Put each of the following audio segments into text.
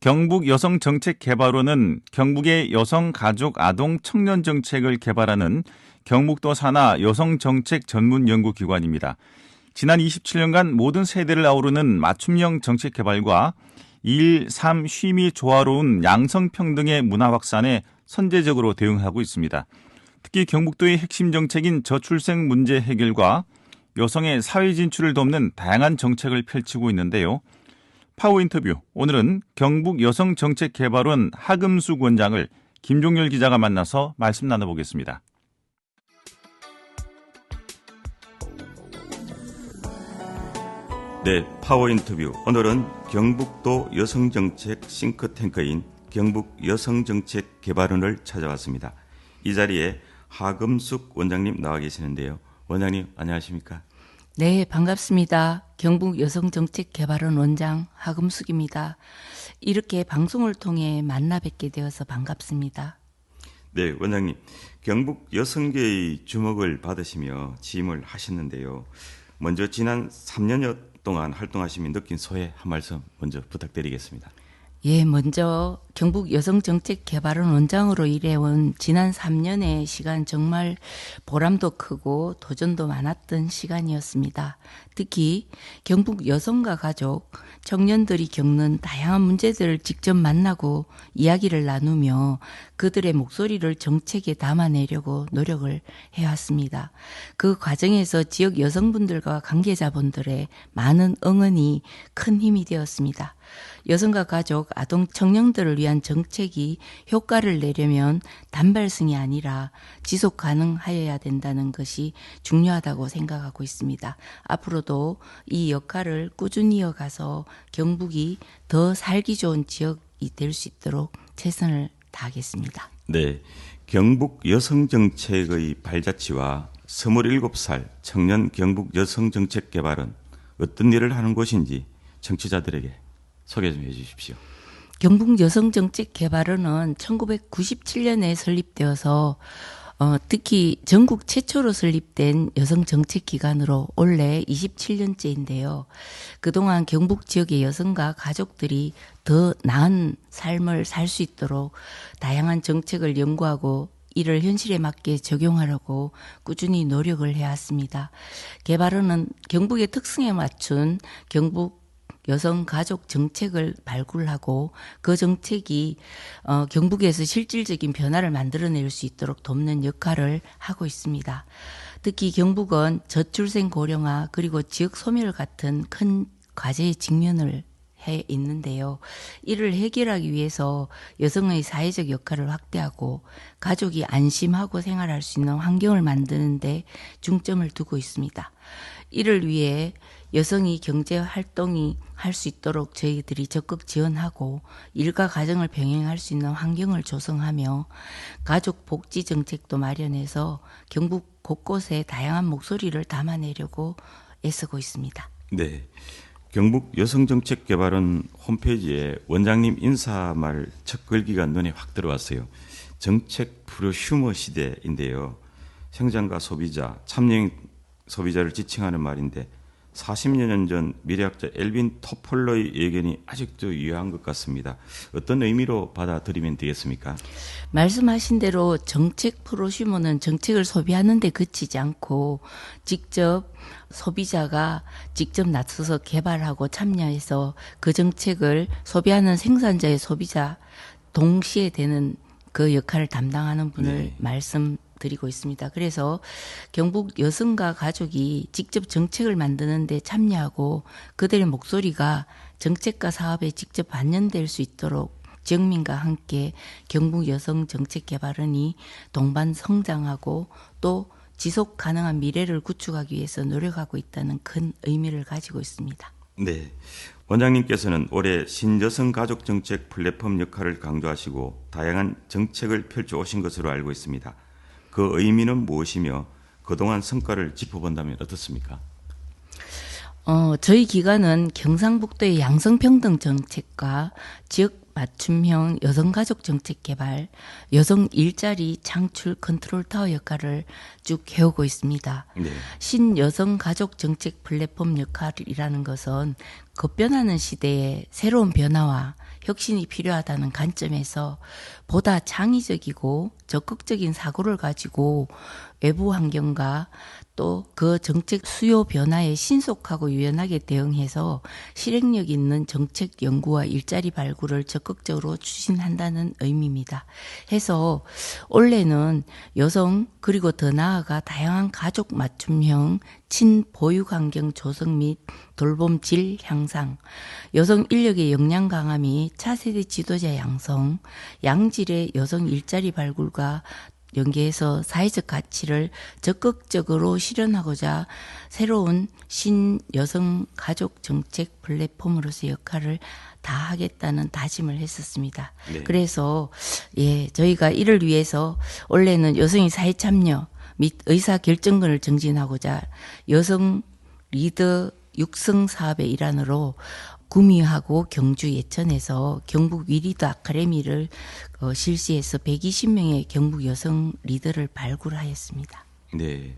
경북 여성정책개발원은 경북의 여성, 가족, 아동, 청년 정책을 개발하는 경북도 산하 여성정책 전문 연구기관입니다. 지난 27년간 모든 세대를 아우르는 맞춤형 정책 개발과 일, 삶, 쉼이 조화로운 양성평등의 문화 확산에 선제적으로 대응하고 있습니다. 특히 경북도의 핵심 정책인 저출생 문제 해결과 여성의 사회 진출을 돕는 다양한 정책을 펼치고 있는데요. 파워 인터뷰. 오늘은 경북 여성정책개발원 하금숙 원장을 김종열 기자가 만나서 말씀 나눠보겠습니다. 네, 파워 인터뷰. 오늘은 경북도 여성정책 싱크탱크인 경북 여성정책개발원을 찾아왔습니다. 이 자리에 하금숙 원장님 나와 계시는데요. 원장님 안녕하십니까? 네, 반갑습니다. 경북 여성정책개발원 원장 하금숙입니다. 이렇게 방송을 통해 만나 뵙게 되어서 반갑습니다. 네, 원장님. 경북 여성계의 주목을 받으시며 취임을 하셨는데요. 먼저 지난 3년여 동안 활동하시며 느낀 소회 한 말씀 먼저 부탁드리겠습니다. 예, 먼저 경북 여성정책개발원 원장으로 일해온 지난 3년의 시간 정말 보람도 크고 도전도 많았던 시간이었습니다. 특히 경북 여성과 가족, 청년들이 겪는 다양한 문제들을 직접 만나고 이야기를 나누며 그들의 목소리를 정책에 담아내려고 노력을 해왔습니다. 그 과정에서 지역 여성분들과 관계자분들의 많은 응원이 큰 힘이 되었습니다. 여성과 가족, 아동, 청년들을 위한 정책이 효과를 내려면 단발성이 아니라 지속 가능하여야 된다는 것이 중요하다고 생각하고 있습니다. 앞으로도 이 역할을 꾸준히 이어가서 경북이 더 살기 좋은 지역이 될 수 있도록 최선을 다하겠습니다. 네. 경북 여성정책의 발자취와 27살 청년 경북 여성정책 개발은 어떤 일을 하는 곳인지 정치자들에게 소개 좀 해주십시오. 경북 여성정책개발원은 1997년에 설립되어서 어, 특히 전국 최초로 설립된 여성정책기관으로 올해 27년째인데요. 그동안 경북 지역의 여성과 가족들이 더 나은 삶을 살 수 있도록 다양한 정책을 연구하고 이를 현실에 맞게 적용하려고 꾸준히 노력을 해왔습니다. 개발원은 경북의 특성에 맞춘 경북 여성 가족 정책을 발굴하고 그 정책이 어, 경북에서 실질적인 변화를 만들어낼 수 있도록 돕는 역할을 하고 있습니다. 특히 경북은 저출생 고령화 그리고 지역 소멸 같은 큰 과제에 직면을 해 있는데요. 이를 해결하기 위해서 여성의 사회적 역할을 확대하고 가족이 안심하고 생활할 수 있는 환경을 만드는데 중점을 두고 있습니다. 이를 위해 여성이 경제 활동이 할 수 있도록 저희들이 적극 지원하고 일과 가정을 병행할 수 있는 환경을 조성하며 가족 복지 정책도 마련해서 경북 곳곳에 다양한 목소리를 담아내려고 애쓰고 있습니다. 네. 경북 여성정책개발원 홈페이지에 원장님 인사말 첫 글귀가 눈에 확 들어왔어요. 정책 프로 휴머 시대인데요. 생산과 소비자, 참여형 소비자를 지칭하는 말인데 40여 년전 미래학자 엘빈 토폴러의 예견이 아직도 유효한 것 같습니다. 어떤 의미로 받아들이면 되겠습니까? 말씀하신 대로 정책 프로슈머는 정책을 소비하는 데 그치지 않고 직접 소비자가 직접 나서서 개발하고 참여해서 그 정책을 소비하는 생산자의 소비자 동시에 되는 그 역할을 담당하는 분을 네. 말씀 드리고 있습니다. 그래서 경북 여성과 가족이 직접 정책을 만드는데 참여하고 그들의 목소리가 정책과 사업에 직접 반영될 수 있도록 지역민과 함께 경북 여성 정책 개발원이 동반 성장하고 또 지속 가능한 미래를 구축하기 위해서 노력하고 있다는 큰 의미를 가지고 있습니다. 네. 원장님께서는 올해 신여성 가족 정책 플랫폼 역할을 강조하시고 다양한 정책을 펼쳐 오신 것으로 알고 있습니다. 그 의미는 무엇이며 그동안 성과를 짚어본다면 어떻습니까? 어, 저희 기관은 경상북도의 양성평등 정책과 지역 맞춤형 여성가족 정책 개발, 여성 일자리 창출 컨트롤 타워 역할을 쭉 해오고 있습니다. 네. 신여성 가족 정책 플랫폼 역할이라는 것은 급변하는 시대에 새로운 변화와 혁신이 필요하다는 관점에서 보다 창의적이고 적극적인 사고를 가지고 외부 환경과 또 그 정책 수요 변화에 신속하고 유연하게 대응해서 실행력 있는 정책 연구와 일자리 발굴을 적극적으로 추진한다는 의미입니다. 해서 올해는 여성 그리고 더 나아가 다양한 가족 맞춤형 친보육 환경 조성 및 돌봄 질 향상, 여성 인력의 역량 강화 및 차세대 지도자 양성, 양질의 여성 일자리 발굴과 연계해서 사회적 가치를 적극적으로 실현하고자 새로운 신 여성 가족 정책 플랫폼으로서 역할을 다 하겠다는 다짐을 했었습니다. 네. 그래서 예, 저희가 이를 위해서 원래는 여성의 사회 참여 및 의사 결정권을 증진하고자 여성 리더 육성 사업의 일환으로 구미하고 경주 예천에서 경북 위리더 아카데미를 어, 실시해서 120명의 경북 여성 리더를 발굴하였습니다. 네.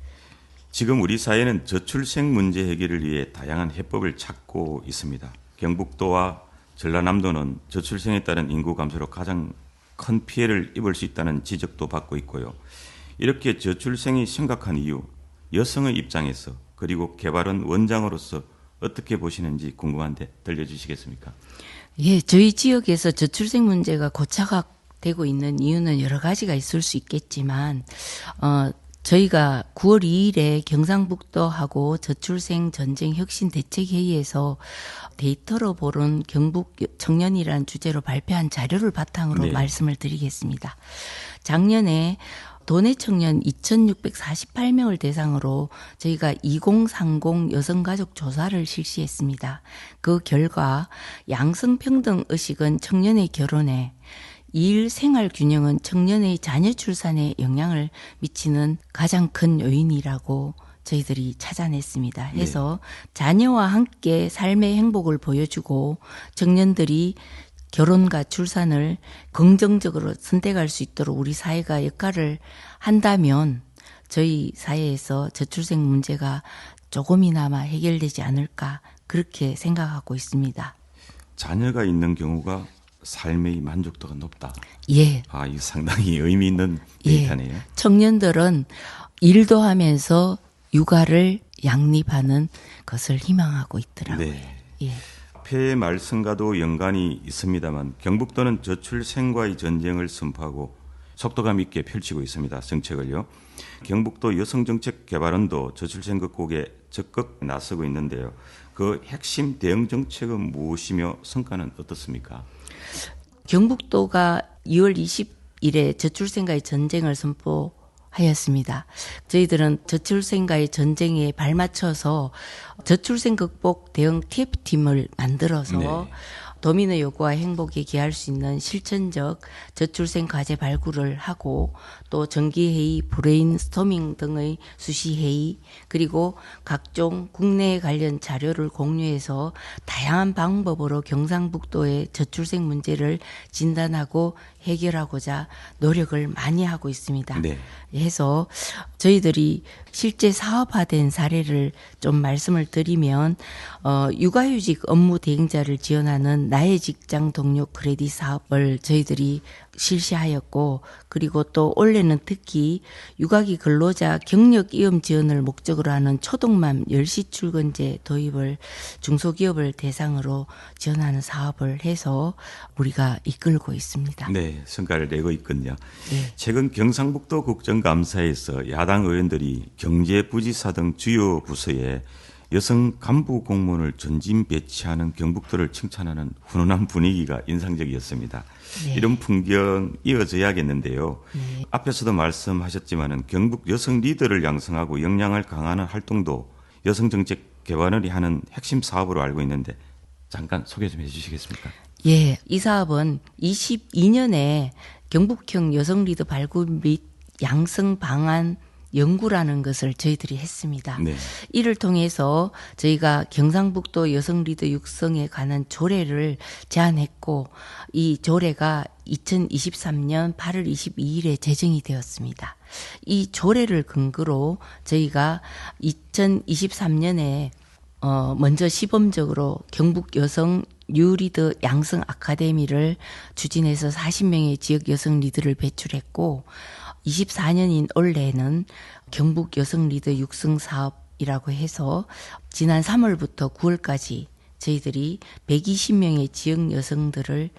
지금 우리 사회는 저출생 문제 해결을 위해 다양한 해법을 찾고 있습니다. 경북도와 전라남도는 저출생에 따른 인구 감소로 가장 큰 피해를 입을 수 있다는 지적도 받고 있고요. 이렇게 저출생이 심각한 이유, 여성의 입장에서 그리고 개발원 원장으로서 어떻게 보시는지 궁금한데 들려주시겠습니까? 예, 저희 지역에서 저출생 문제가 고착화 되고 있는 이유는 여러 가지가 있을 수 있겠지만, 어, 저희가 9월 2일에 경상북도하고 저출생 전쟁 혁신 대책 회의에서 데이터로 보는 경북 청년이라는 주제로 발표한 자료를 바탕으로 네. 말씀을 드리겠습니다. 작년에 도내 청년 2,648명을 대상으로 저희가 2030 여성가족 조사를 실시했습니다. 그 결과 양성평등 의식은 청년의 결혼에 일 생활 균형은 청년의 자녀 출산에 영향을 미치는 가장 큰 요인이라고 저희들이 찾아냈습니다. 해서 자녀와 함께 삶의 행복을 보여주고 청년들이 결혼과 출산을 긍정적으로 선택할 수 있도록 우리 사회가 역할을 한다면 저희 사회에서 저출생 문제가 조금이나마 해결되지 않을까 그렇게 생각하고 있습니다. 자녀가 있는 경우가 삶의 만족도가 높다. 예. 아, 이 상당히 의미 있는 예. 데이터네요. 청년들은 일도 하면서 육아를 양립하는 것을 희망하고 있더라고요. 네. 예. 폐해 말씀과도 연관이 있습니다만 경북도는 저출생과의 전쟁을 선포하고 속도감 있게 펼치고 있습니다. 정책을요. 경북도 여성정책개발원도 저출생 극복에 적극 나서고 있는데요. 그 핵심 대응 정책은 무엇이며 성과는 어떻습니까? 경북도가 2월 20일에 저출생과의 전쟁을 선포 하였습니다. 저희들은 저출생과의 전쟁에 발맞춰서 저출생 극복 대응 TF팀을 만들어서 네. 도민의 요구와 행복에 기할 수 있는 실천적 저출생 과제 발굴을 하고 또 정기회의, 브레인스토밍 등의 수시회의 그리고 각종 국내 관련 자료를 공유해서 다양한 방법으로 경상북도의 저출생 문제를 진단하고 해결하고자 노력을 많이 하고 있습니다. 네. 해서 저희들이 실제 사업화된 사례를 좀 말씀을 드리면 어 육아휴직 업무 대행자를 지원하는 나의 직장 동료 크레딧 사업을 저희들이 실시하였고 그리고 또 올해는 특히 육아기 근로자 경력 이음 지원을 목적으로 하는 초동맘 10시 출근제 도입을 중소기업을 대상으로 지원하는 사업을 해서 우리가 이끌고 있습니다. 네, 성과를 내고 있군요. 네. 최근 경상북도 국정감사에서 야당 의원들이 경제부지사 등 주요 부서에 여성 간부 공무원을 전진 배치하는 경북도를 칭찬하는 훈훈한 분위기가 인상적이었습니다. 네. 이런 풍경 이어져야겠는데요. 앞에서도 말씀하셨지만은 경북 여성 리더를 양성하고 역량을 강화하는 활동도 여성 정책 개발원이 하는 핵심 사업으로 알고 있는데 잠깐 소개 좀 해주시겠습니까? 예, 이 사업은 22년에 경북형 여성 리더 발굴 및 양성 방안 연구라는 것을 저희들이 했습니다. 네. 이를 통해서 저희가 경상북도 여성 리더 육성에 관한 조례를 제안했고 이 조례가 2023년 8월 22일에 제정이 되었습니다. 이 조례를 근거로 저희가 2023년에 어, 먼저 시범적으로 경북 여성 뉴리더 양성 아카데미를 추진해서 40명의 지역 여성 리더를 배출했고 24년인 올해는 경북 여성 리더 육성 사업이라고 해서 지난 3월부터 9월까지 저희들이 120명의 지역 여성들을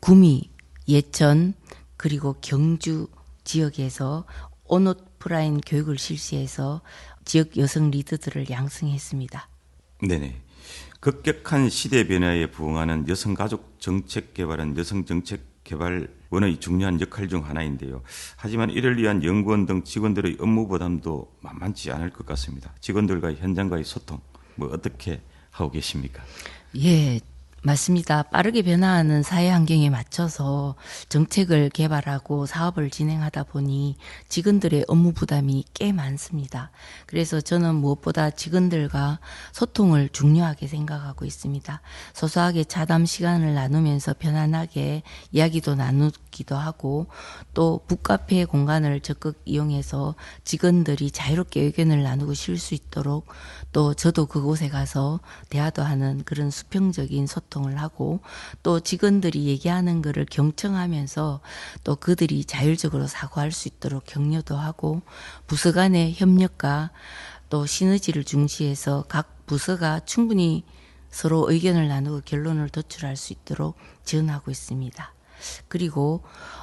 구미, 예천, 그리고 경주 지역에서 온오프라인 교육을 실시해서 지역 여성 리더들을 양성했습니다. 네네. 급격한 시대 변화에 부응하는 여성 가족 정책 개발은 여성 정책 개발원의 중요한 역할 중 하나인데요. 하지만 이를 위한 연구원 등 직원들의 업무 부담도 만만치 않을 것 같습니다. 직원들과 현장과의 소통, 뭐 어떻게 하고 계십니까? 예, 맞습니다. 빠르게 변화하는 사회 환경에 맞춰서 정책을 개발하고 사업을 진행하다 보니 직원들의 업무 부담이 꽤 많습니다. 그래서 저는 무엇보다 직원들과 소통을 중요하게 생각하고 있습니다. 소소하게 차담 시간을 나누면서 편안하게 이야기도 나누 기도 하고 또 북카페 공간을 적극 이용해서 직원들이 자유롭게 의견을 나누고 쉴 수 있도록 또 저도 그곳에 가서 대화도 하는 그런 수평적인 소통을 하고 또 직원들이 얘기하는 거를 경청하면서 또 그들이 자율적으로 사고할 수 있도록 격려도 하고 부서 간의 협력과 또 시너지를 중시해서 각 부서가 충분히 서로 의견을 나누고 결론을 도출할 수 있도록 지원하고 있습니다. 그리고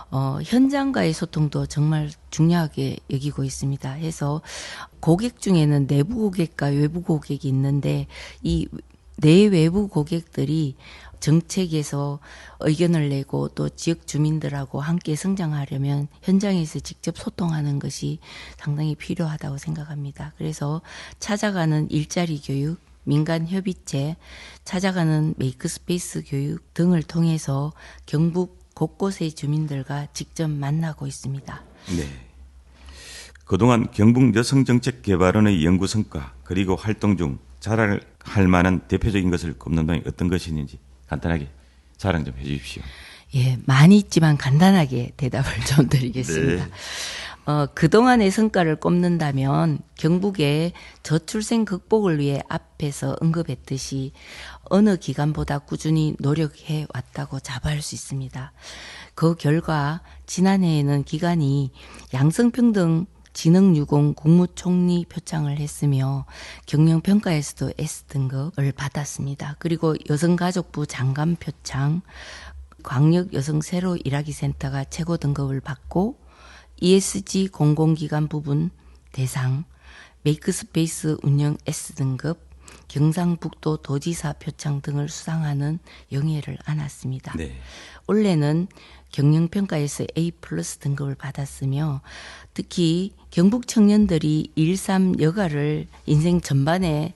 어, 현장과의 소통도 정말 중요하게 여기고 있습니다. 해서 고객 중에는 내부 고객과 외부 고객이 있는데 이 내외부 고객들이 정책에서 의견을 내고 또 지역 주민들하고 함께 성장하려면 현장에서 직접 소통하는 것이 상당히 필요하다고 생각합니다. 그래서 찾아가는 일자리 교육, 민간 협의체, 찾아가는 메이크스페이스 교육 등을 통해서 경북 곳곳의 주민들과 직접 만나고 있습니다. 네. 그동안 경북 여성정책개발원의 연구 성과 그리고 활동 중 자랑할 만한 대표적인 것을 꼽는다면 어떤 것이 있는지 간단하게 자랑 좀 해주십시오. 예, 많이 있지만 간단하게 대답을 좀 드리겠습니다. 네. 어, 그동안의 성과를 꼽는다면 경북의 저출생 극복을 위해 앞에서 언급했듯이 어느 기간보다 꾸준히 노력해 왔다고 자부할 수 있습니다. 그 결과 지난해에는 기관이 양성평등 진흥유공 국무총리 표창을 했으며 경영평가에서도 S등급을 받았습니다. 그리고 여성가족부 장관 표창, 광역여성세로 일하기 센터가 최고 등급을 받고 ESG 공공기관 부분 대상, 메이크스페이스 운영 S등급, 경상북도 도지사 표창 등을 수상하는 영예를 안았습니다. 네. 올해는 경영평가에서 A 플러스 등급을 받았으며 특히 경북 청년들이 일삼 여가를 인생 전반에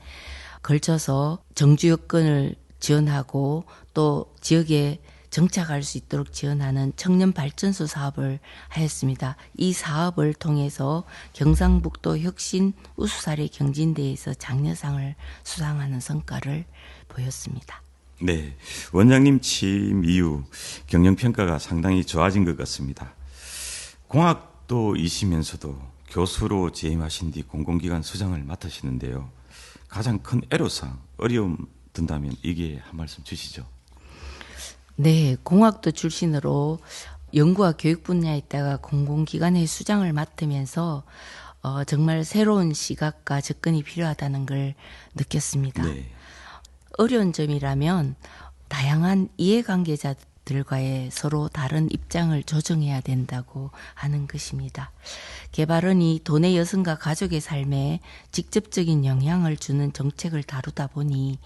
걸쳐서 정주 여건을 지원하고 또 지역에 정착할 수 있도록 지원하는 청년 발전소 사업을 하였습니다. 이 사업을 통해서 경상북도 혁신 우수사례 경진대에서 장려상을 수상하는 성과를 보였습니다. 네. 원장님 취임 이후 경영 평가가 상당히 좋아진 것 같습니다. 공학도이시면서도 교수로 재임하신 뒤 공공기관 수장을 맡으시는데요. 가장 큰 애로사항, 어려움 든다면 이게 한 말씀 주시죠. 네, 공학도 출신으로 연구와 교육 분야에 있다가 공공기관의 수장을 맡으면서 어, 정말 새로운 시각과 접근이 필요하다는 걸 느꼈습니다. 네. 어려운 점이라면 다양한 이해관계자들 과의 서로 다른 입장을 조정해야 된다고 하는 것입니다. 개발원이 도내 여성과 가족의 삶에 직접적인 영향을 주는 정책을 다루다 보니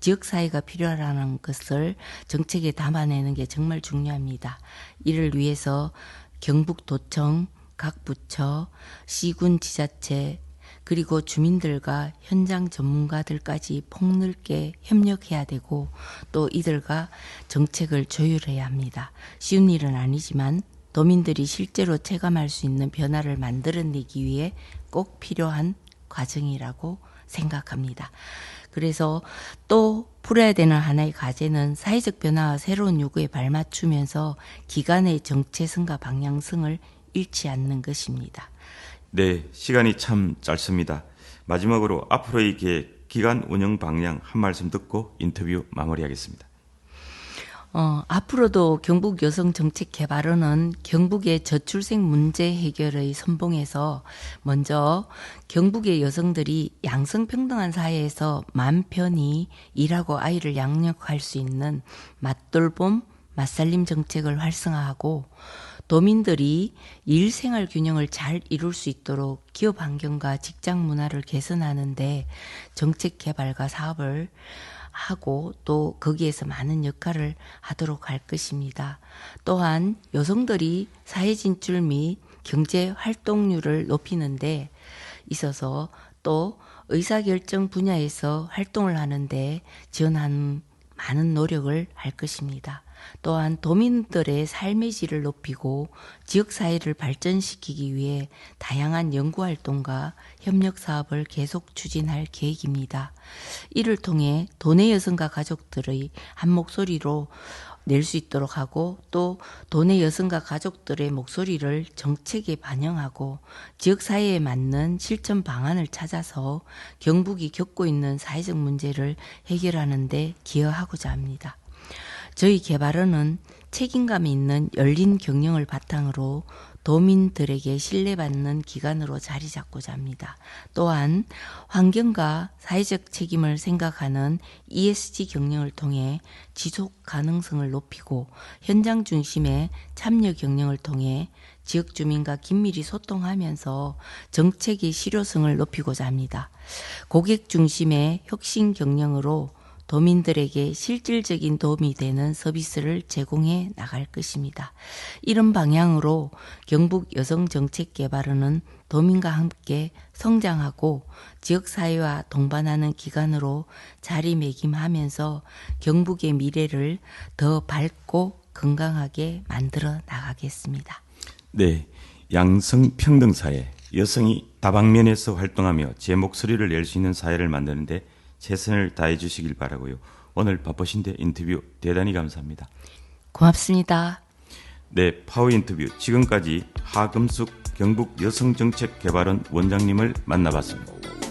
지역사회가 필요하다는 것을 정책에 담아내는 게 정말 중요합니다. 이를 위해서 경북도청, 각 부처, 시군 지자체, 그리고 주민들과 현장 전문가들까지 폭넓게 협력해야 되고 또 이들과 정책을 조율해야 합니다. 쉬운 일은 아니지만 도민들이 실제로 체감할 수 있는 변화를 만들어내기 위해 꼭 필요한 과정이라고 생각합니다. 그래서 또 풀어야 되는 하나의 과제는 사회적 변화와 새로운 요구에 발맞추면서 기관의 정체성과 방향성을 잃지 않는 것입니다. 네, 시간이 참 짧습니다. 마지막으로 앞으로의 계획, 기간 운영 방향 한 말씀 듣고 인터뷰 마무리하겠습니다. 어, 앞으로도 경북 여성 정책 개발원은 경북의 저출생 문제 해결의 선봉에서 먼저 경북의 여성들이 양성 평등한 사회에서 맘 편히 일하고 아이를 양육할 수 있는 맞돌봄, 맞살림 정책을 활성화하고 도민들이 일 생활 균형을 잘 이룰 수 있도록 기업 환경과 직장 문화를 개선하는데 정책 개발과 사업을 하고 또 거기에서 많은 역할을 하도록 할 것입니다. 또한 여성들이 사회 진출 및 경제 활동률을 높이는데 있어서 또 의사결정 분야에서 활동을 하는데 지원하는 많은 노력을 할 것입니다. 또한 도민들의 삶의 질을 높이고 지역 사회를 발전시키기 위해 다양한 연구 활동과 협력 사업을 계속 추진할 계획입니다. 이를 통해 도내 여성과 가족들의 한 목소리로 낼 수 있도록 하고 또 도내 여성과 가족들의 목소리를 정책에 반영하고 지역 사회에 맞는 실천 방안을 찾아서 경북이 겪고 있는 사회적 문제를 해결하는 데 기여하고자 합니다. 저희 개발원은 책임감 있는 열린 경영을 바탕으로 도민들에게 신뢰받는 기관으로 자리 잡고자 합니다. 또한 환경과 사회적 책임을 생각하는 ESG 경영을 통해 지속 가능성을 높이고 현장 중심의 참여 경영을 통해 지역 주민과 긴밀히 소통하면서 정책의 실효성을 높이고자 합니다. 고객 중심의 혁신 경영으로 도민들에게 실질적인 도움이 되는 서비스를 제공해 나갈 것입니다. 이런 방향으로 경북 여성 정책 개발원은 도민과 함께 성장하고 지역사회와 동반하는 기관으로 자리매김하면서 경북의 미래를 더 밝고 건강하게 만들어 나가겠습니다. 네, 양성평등 사회, 여성이 다방면에서 활동하며 제 목소리를 낼 수 있는 사회를 만드는데 최선을 다해 주시길 바라고요. 오늘 바쁘신데 인터뷰 대단히 감사합니다. 고맙습니다. 네, 파워 인터뷰 지금까지 하금숙 경북 여성정책개발원 원장님을 만나봤습니다.